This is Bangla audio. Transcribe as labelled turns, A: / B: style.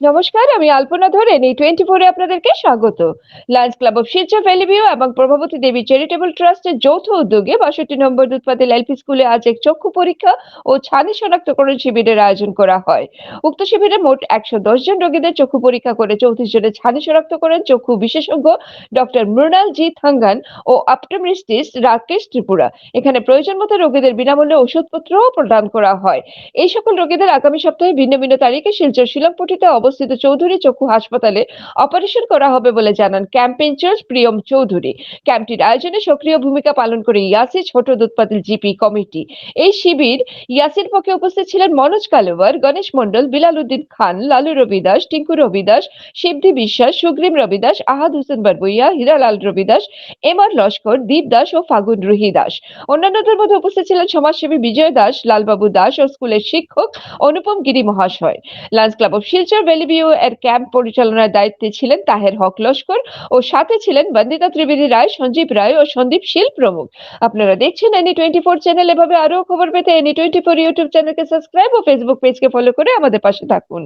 A: নমস্কার, আমি আলপনা ধরে এই টোয়েন্টি ফোরে আপনাদেরকে স্বাগত। Lions Club of Silchar valley view এবং প্রভাবতী দেবী চ্যারিটেবল ট্রাস্টের যৌথ উদ্যোগে বাষট্টি নম্বর দুধপাতিল এলপি স্কুলে আজ এক চক্ষু পরীক্ষা ও ছানি শনাক্তকরণ শিবিরের আয়োজন করা হয়। উক্ত শিবিরে মোট একশো দশ জন রোগীদের চক্ষু পরীক্ষা করে চৌত্রিশ জনের ছানি শনাক্ত করেন চক্ষু বিশেষজ্ঞ ডক্টর মৃণাল জি থাঙ্গান ও অপটোমেট্রিস্ট রাকেশ ত্রিপুরা। এখানে প্রয়োজন মতো রোগীদের বিনামূল্যে ওষুধপত্রও প্রদান করা হয়। এই সকল রোগীদের আগামী সপ্তাহে ভিন্ন ভিন্ন তারিখে শিলচর শিলংপট্টিতে অবস্থিত চৌধুরী চক্ষু হাসপাতালে অপারেশন করা হবে বলে জানান camp in charge Priyam Chowdhury. ক্যাম্পটির আয়োজনে সক্রিয় ভূমিকা পালন করে ইয়াসি ছোট দুধপাতিল জিপি কমিটি। এই শিবির ইয়াসির পক্ষে উপস্থিত ছিলেন মনোজ কালোয়ার, গণেশ মন্ডল বিলাল উদ্দিন খান, লালু রবি দাস, টিঙ্কু রবি দাস শিবধি বিশ্বাস, সুগ্রীম রবি দাস, আহাদ হোসেন বারবইয়া, হীরালাল রবি দাস এম আর লস্কর, দীপ দাস ও ফাগুন রুহি দাস। অন্যান্যদের মধ্যে উপস্থিত ছিলেন সমাজসেবী বিজয় দাস, লালবাবু দাস ও স্কুলের শিক্ষক অনুপম গিরি মহাশয়। Lions Club of Silchar valley view এর ক্যাম্প পরিচালনার দায়িত্বে ছিলেন তাহের হক লস্কর ও সাথে ছিলেন বন্দিতা ত্রিবেদী রায়, সঞ্জীব রায় ও সন্দীপ শীল প্রমুখ। আপনারা দেখছেন এনি টোয়েন্টি ফোর চ্যানেল এভাবে আরও খবর পেতে এনি টোয়েন্টি ফোর ইউটিউব চ্যানেলকে সাবস্ক্রাইব ও ফেসবুক পেজকে ফলো করে আমাদের পাশে থাকুন।